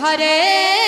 Hare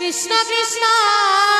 Krishna Krishna.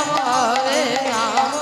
Ram Hare Ram Ram Ram